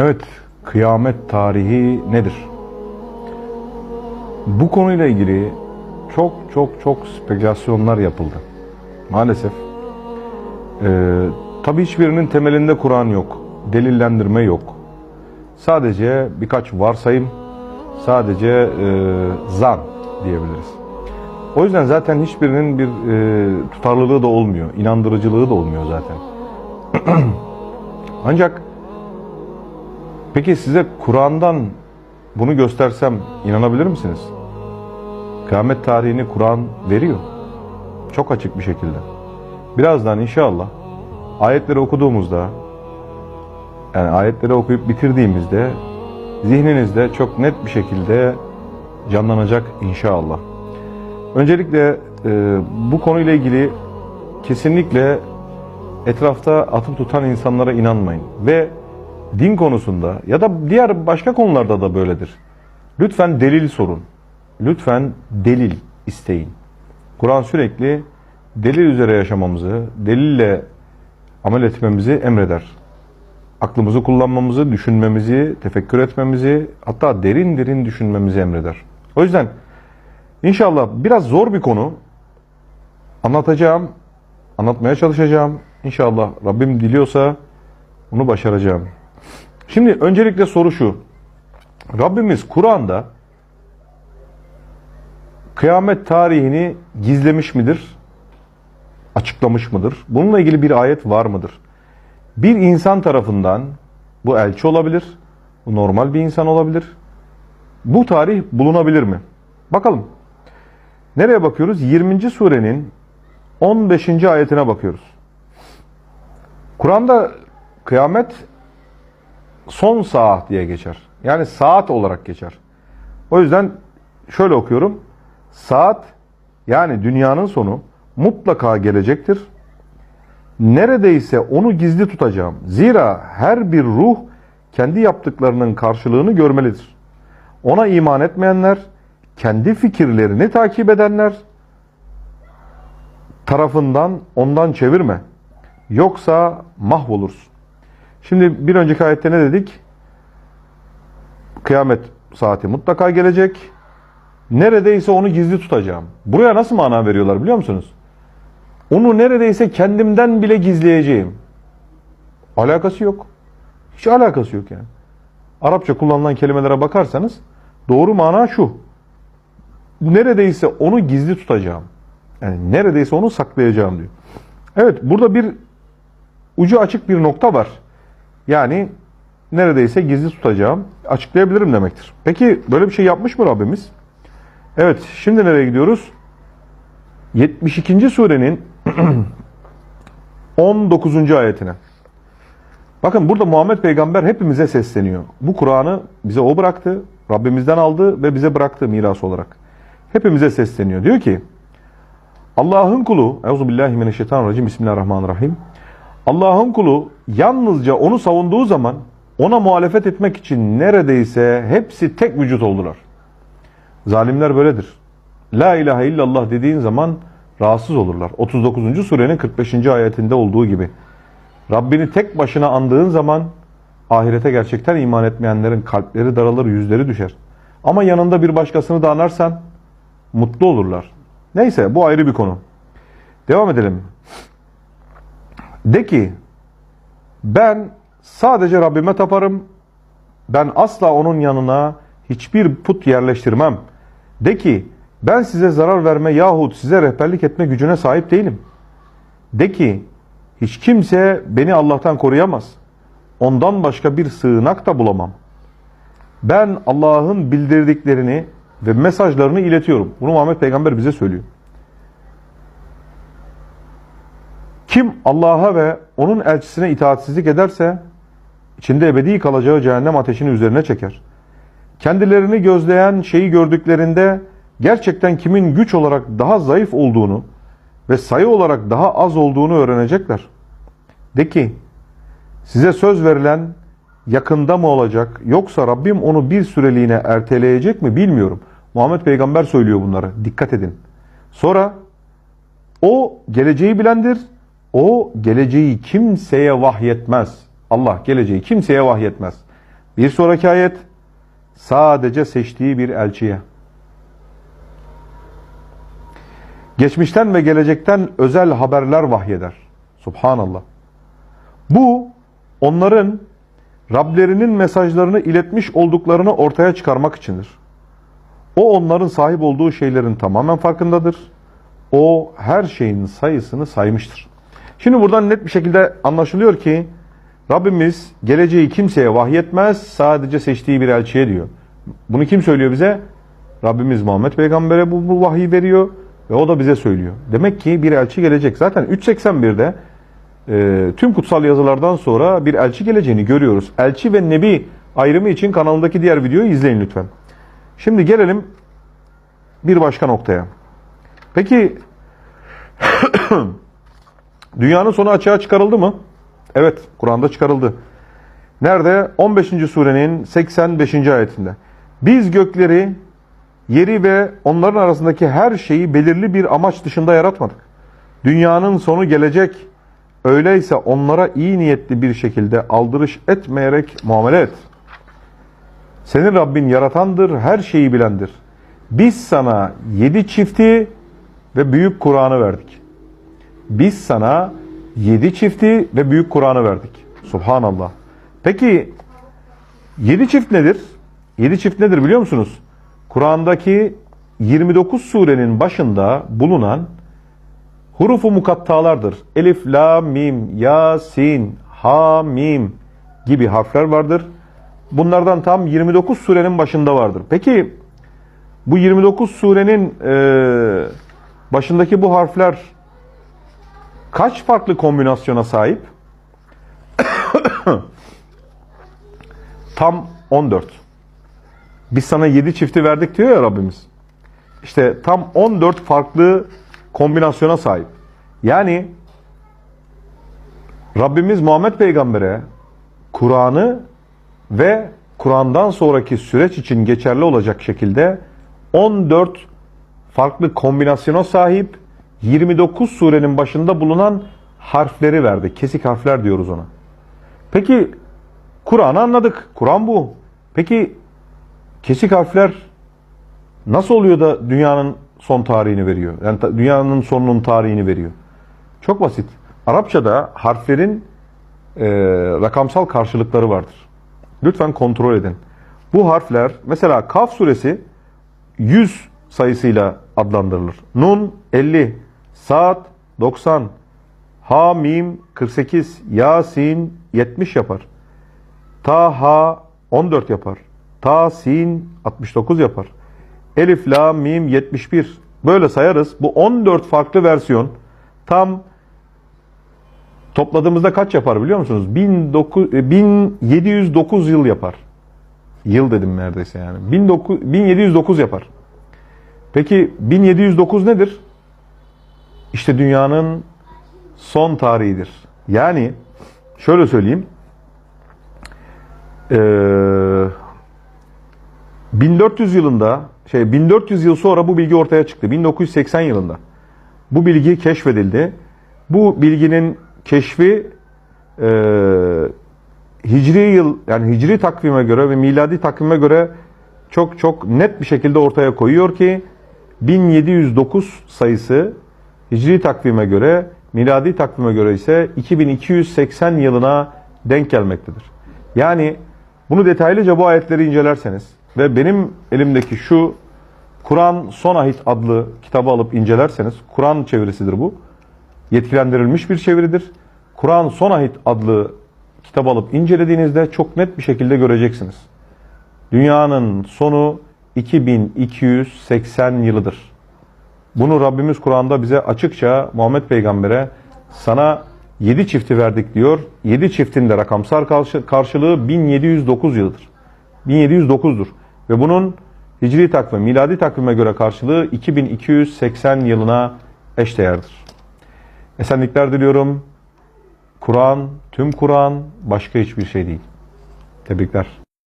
Evet, kıyamet tarihi nedir? Bu konuyla ilgili çok çok çok spekülasyonlar yapıldı. Maalesef. Ee, tabii hiçbirinin temelinde Kur'an yok. Delillendirme yok. Sadece birkaç varsayım, sadece e, zan diyebiliriz. O yüzden zaten hiçbirinin bir e, tutarlılığı da olmuyor, inandırıcılığı da olmuyor zaten. Ancak Peki size Kur'an'dan bunu göstersem inanabilir misiniz? Kıyamet tarihini Kur'an veriyor. Çok açık bir şekilde. Birazdan inşallah ayetleri okuduğumuzda yani ayetleri okuyup bitirdiğimizde zihninizde çok net bir şekilde canlanacak inşallah. Öncelikle e, bu konuyla ilgili kesinlikle etrafta atıp tutan insanlara inanmayın ve din konusunda ya da diğer başka konularda da böyledir. Lütfen delil sorun. Lütfen delil isteyin. Kur'an sürekli delil üzere yaşamamızı, delille amel etmemizi emreder. Aklımızı kullanmamızı, düşünmemizi, tefekkür etmemizi, hatta derin derin düşünmemizi emreder. O yüzden inşallah biraz zor bir konu anlatacağım, anlatmaya çalışacağım. İnşallah Rabbim diliyorsa bunu başaracağım. Şimdi öncelikle soru şu. Rabbimiz Kur'an'da kıyamet tarihini gizlemiş midir? Açıklamış mıdır? Bununla ilgili bir ayet var mıdır? Bir insan tarafından bu elçi olabilir, bu normal bir insan olabilir. Bu tarih bulunabilir mi? Bakalım. Nereye bakıyoruz? 20. surenin 15. ayetine bakıyoruz. Kur'an'da kıyamet son saat diye geçer. Yani saat olarak geçer. O yüzden şöyle okuyorum. Saat yani dünyanın sonu mutlaka gelecektir. Neredeyse onu gizli tutacağım. Zira her bir ruh kendi yaptıklarının karşılığını görmelidir. Ona iman etmeyenler, kendi fikirlerini takip edenler tarafından ondan çevirme. Yoksa mahvolursun. Şimdi bir önceki ayette ne dedik? Kıyamet saati mutlaka gelecek. Neredeyse onu gizli tutacağım. Buraya nasıl mana veriyorlar biliyor musunuz? Onu neredeyse kendimden bile gizleyeceğim. Alakası yok. Hiç alakası yok yani. Arapça kullanılan kelimelere bakarsanız doğru mana şu. Neredeyse onu gizli tutacağım. Yani neredeyse onu saklayacağım diyor. Evet burada bir ucu açık bir nokta var. Yani neredeyse gizli tutacağım, açıklayabilirim demektir. Peki böyle bir şey yapmış mı Rabbimiz? Evet, şimdi nereye gidiyoruz? 72. surenin 19. ayetine. Bakın burada Muhammed Peygamber hepimize sesleniyor. Bu Kur'an'ı bize o bıraktı, Rabbimizden aldı ve bize bıraktı miras olarak. Hepimize sesleniyor. Diyor ki, Allah'ın kulu, Euzubillahimineşşeytanirracim, Bismillahirrahmanirrahim. Allah'ın kulu yalnızca onu savunduğu zaman ona muhalefet etmek için neredeyse hepsi tek vücut oldular. Zalimler böyledir. La ilahe illallah dediğin zaman rahatsız olurlar. 39. surenin 45. ayetinde olduğu gibi. Rabbini tek başına andığın zaman ahirete gerçekten iman etmeyenlerin kalpleri daralır, yüzleri düşer. Ama yanında bir başkasını da anarsan mutlu olurlar. Neyse bu ayrı bir konu. Devam edelim. De ki ben sadece Rabbime taparım. Ben asla onun yanına hiçbir put yerleştirmem. De ki ben size zarar verme yahut size rehberlik etme gücüne sahip değilim. De ki hiç kimse beni Allah'tan koruyamaz. Ondan başka bir sığınak da bulamam. Ben Allah'ın bildirdiklerini ve mesajlarını iletiyorum. Bunu Muhammed Peygamber bize söylüyor. Kim Allah'a ve onun elçisine itaatsizlik ederse içinde ebedi kalacağı cehennem ateşini üzerine çeker. Kendilerini gözleyen şeyi gördüklerinde gerçekten kimin güç olarak daha zayıf olduğunu ve sayı olarak daha az olduğunu öğrenecekler. De ki size söz verilen yakında mı olacak yoksa Rabbim onu bir süreliğine erteleyecek mi bilmiyorum. Muhammed Peygamber söylüyor bunları. Dikkat edin. Sonra o geleceği bilendir o geleceği kimseye vahyetmez. Allah geleceği kimseye vahyetmez. Bir sonraki ayet sadece seçtiği bir elçiye. Geçmişten ve gelecekten özel haberler vahyeder. Subhanallah. Bu onların Rablerinin mesajlarını iletmiş olduklarını ortaya çıkarmak içindir. O onların sahip olduğu şeylerin tamamen farkındadır. O her şeyin sayısını saymıştır. Şimdi buradan net bir şekilde anlaşılıyor ki Rabbimiz geleceği kimseye vahyetmez sadece seçtiği bir elçiye diyor. Bunu kim söylüyor bize? Rabbimiz Muhammed Peygamber'e bu, bu vahyi veriyor ve o da bize söylüyor. Demek ki bir elçi gelecek. Zaten 381'de e, tüm kutsal yazılardan sonra bir elçi geleceğini görüyoruz. Elçi ve nebi ayrımı için kanalındaki diğer videoyu izleyin lütfen. Şimdi gelelim bir başka noktaya. Peki dünyanın sonu açığa çıkarıldı mı? Evet, Kur'an'da çıkarıldı. Nerede? 15. surenin 85. ayetinde. Biz gökleri, yeri ve onların arasındaki her şeyi belirli bir amaç dışında yaratmadık. Dünyanın sonu gelecek. Öyleyse onlara iyi niyetli bir şekilde aldırış etmeyerek muamele et. Senin Rabbin yaratandır, her şeyi bilendir. Biz sana yedi çifti ve büyük Kur'an'ı verdik. Biz sana yedi çifti ve büyük Kur'an'ı verdik. Subhanallah. Peki yedi çift nedir? Yedi çift nedir biliyor musunuz? Kur'an'daki 29 surenin başında bulunan hurufu mukattalardır. Elif, la, mim, ya, sin, ha, mim gibi harfler vardır. Bunlardan tam 29 surenin başında vardır. Peki bu 29 surenin e, başındaki bu harfler kaç farklı kombinasyona sahip? Tam 14. Biz sana 7 çifti verdik diyor ya Rabbimiz. İşte tam 14 farklı kombinasyona sahip. Yani Rabbimiz Muhammed Peygamber'e Kur'an'ı ve Kur'an'dan sonraki süreç için geçerli olacak şekilde 14 farklı kombinasyona sahip 29 surenin başında bulunan harfleri verdi. Kesik harfler diyoruz ona. Peki Kur'an'ı anladık. Kur'an bu. Peki kesik harfler nasıl oluyor da dünyanın son tarihini veriyor? Yani dünyanın sonunun tarihini veriyor. Çok basit. Arapçada harflerin e, rakamsal karşılıkları vardır. Lütfen kontrol edin. Bu harfler mesela Kaf suresi 100 sayısıyla adlandırılır. Nun 50, Saat 90, Ha Mim 48, Yasin 70 yapar. Ta Ha 14 yapar. Ta Sin 69 yapar. Elif La Mim 71. Böyle sayarız. Bu 14 farklı versiyon tam topladığımızda kaç yapar biliyor musunuz? 19 e, 1709 yıl yapar. Yıl dedim neredeyse yani. 19 1709 yapar. Peki 1709 nedir? İşte dünyanın son tarihidir. Yani şöyle söyleyeyim. Ee, 1400 yılında şey 1400 yıl sonra bu bilgi ortaya çıktı. 1980 yılında. Bu bilgi keşfedildi. Bu bilginin keşfi e, hicri yıl yani hicri takvime göre ve miladi takvime göre çok çok net bir şekilde ortaya koyuyor ki 1709 sayısı hicri takvime göre miladi takvime göre ise 2280 yılına denk gelmektedir. Yani bunu detaylıca bu ayetleri incelerseniz ve benim elimdeki şu Kur'an Son Ahit adlı kitabı alıp incelerseniz Kur'an çevirisidir bu. Yetkilendirilmiş bir çeviridir. Kur'an Son Ahit adlı kitabı alıp incelediğinizde çok net bir şekilde göreceksiniz. Dünyanın sonu 2280 yılıdır. Bunu Rabbimiz Kur'an'da bize açıkça Muhammed Peygamber'e sana 7 çifti verdik diyor. 7 çiftin de rakamsal karşı- karşılığı 1709 yılıdır. 1709'dur. Ve bunun hicri takvim, miladi takvime göre karşılığı 2280 yılına eşdeğerdir. Esenlikler diliyorum. Kur'an, tüm Kur'an başka hiçbir şey değil. Tebrikler.